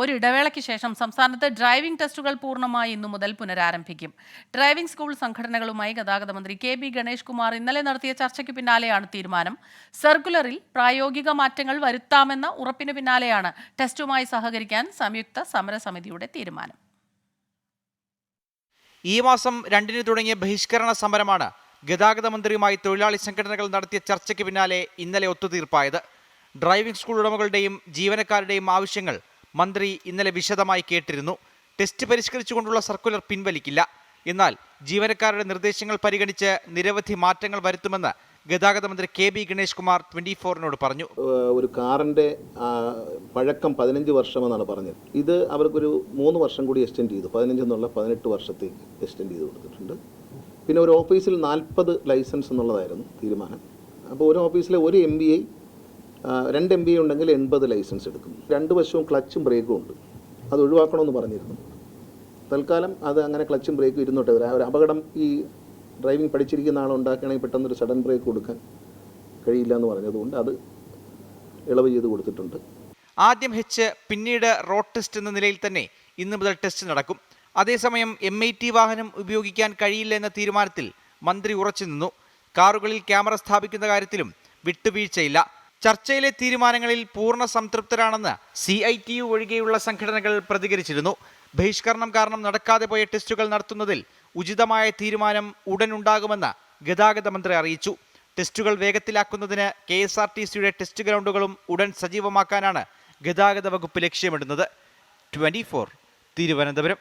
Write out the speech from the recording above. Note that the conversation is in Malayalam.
ഒരു ഇടവേളയ്ക്ക് ശേഷം സംസ്ഥാനത്ത് ഡ്രൈവിംഗ് ടെസ്റ്റുകൾ പൂർണമായി ഇന്നു മുതൽ പുനരാരംഭിക്കും. ഡ്രൈവിംഗ് സ്കൂൾ സംഘടനകളുമായി ഗതാഗത മന്ത്രി കെ ബി ഗണേഷ് കുമാർ ഇന്നലെ നടത്തിയ ചർച്ചയ്ക്ക് പിന്നാലെയാണ് തീരുമാനം. സർക്കുലറിൽ പ്രായോഗിക മാറ്റങ്ങൾ വരുത്താമെന്ന ഉറപ്പിന് പിന്നാലെയാണ് ടെസ്റ്റുമായി സഹകരിക്കാൻ സംയുക്ത സമരസമിതിയുടെ തീരുമാനം. ഈ മാസം രണ്ടിന് തുടങ്ങിയ ബഹിഷ്കരണ സമരമാണ് ഗതാഗത മന്ത്രിയുമായി തൊഴിലാളി സംഘടനകൾ നടത്തിയ ചർച്ചയ്ക്ക് പിന്നാലെ ഇന്നലെ ഒത്തുതീർപ്പായത്. ഡ്രൈവിംഗ് സ്കൂൾ ഉടമകളുടെയും ജീവനക്കാരുടെയും ആവശ്യങ്ങൾ മന്ത്രി ഇന്നലെ വിശദമായി കേട്ടിരുന്നു. ടെസ്റ്റ് പരിഷ്കരിച്ചുകൊണ്ടുള്ള സർക്കുലർ പിൻവലിക്കില്ല. എന്നാൽ ജീവനക്കാരുടെ നിർദ്ദേശങ്ങൾ പരിഗണിച്ച് നിരവധി മാറ്റങ്ങൾ വരുത്തുമെന്ന് ഗതാഗത മന്ത്രി K B Ganesh Kumar twenty ഫോറിനോട് പറഞ്ഞു. ഒരു കാറിന്റെ പഴക്കം പതിനഞ്ച് വർഷമെന്നാണ് പറഞ്ഞത്. ഇത് അവർക്കൊരു മൂന്ന് വർഷം കൂടി എക്സ്റ്റെൻഡ് ചെയ്തു. പതിനഞ്ച് എന്നുള്ള പതിനെട്ട് വർഷത്തേക്ക് എക്സ്റ്റെൻഡ് ചെയ്ത് കൊടുത്തിട്ടുണ്ട്. പിന്നെ ഒരു ഓഫീസിൽ നാൽപ്പത് ലൈസൻസ് എന്നുള്ളതായിരുന്നു തീരുമാനം. അപ്പോൾ ഒരു ഓഫീസിലെ ഒരു എം ബി ഐ രണ്ട് എം ബി ഉണ്ടെങ്കിൽ എൺപത് ലൈസൻസ് എടുക്കും. രണ്ട് വശവും ക്ലച്ചും ബ്രേക്കും ഉണ്ട്. അത് ഒഴിവാക്കണമെന്ന് പറഞ്ഞിരുന്നു. തൽക്കാലം അത് അങ്ങനെ ക്ലച്ചും ബ്രേക്കും ഇരുന്നോട്ടെ. ഒരു അപകടം ഈ ഡ്രൈവിംഗ് പഠിച്ചിരിക്കുന്ന ആളുണ്ടാക്കുകയാണെങ്കിൽ പെട്ടെന്നൊരു സഡൻ ബ്രേക്ക് കൊടുക്കാൻ കഴിയില്ല എന്ന് പറഞ്ഞതുകൊണ്ട് അത് ഇളവ് ചെയ്ത് കൊടുത്തിട്ടുണ്ട്. ആദ്യം ഹെച്ച് പിന്നീട് റോഡ് ടെസ്റ്റ് എന്ന നിലയിൽ തന്നെ ഇന്ന് മുതൽ ടെസ്റ്റ് നടക്കും. അതേസമയം എം ഐ ടി വാഹനം ഉപയോഗിക്കാൻ കഴിയില്ല എന്ന തീരുമാനത്തിൽ മന്ത്രി ഉറച്ചു നിന്നു. കാറുകളിൽ ക്യാമറ സ്ഥാപിക്കുന്ന കാര്യത്തിലും വിട്ടുവീഴ്ചയില്ല. ചർച്ചയിലെ തീരുമാനങ്ങളിൽ പൂർണ സംതൃപ്തരാണെന്ന് സി ഐ ടി യു ഒഴികെയുള്ള സംഘടനകൾ പ്രതികരിച്ചിരുന്നു. ബഹിഷ്കരണം കാരണം നടക്കാതെ പോയ ടെസ്റ്റുകൾ നടത്തുന്നതിൽ ഉചിതമായ തീരുമാനം ഉടൻ ഉണ്ടാകുമെന്ന് ഗതാഗത മന്ത്രി അറിയിച്ചു. ടെസ്റ്റുകൾ വേഗത്തിലാക്കുന്നതിന് കെ എസ് ആർ ടി സിയുടെ ടെസ്റ്റ് ഗ്രൗണ്ടുകളും ഉടൻ സജീവമാക്കാനാണ് ഗതാഗത വകുപ്പ് ലക്ഷ്യമിടുന്നത്. Twenty four Thiruvananthapuram.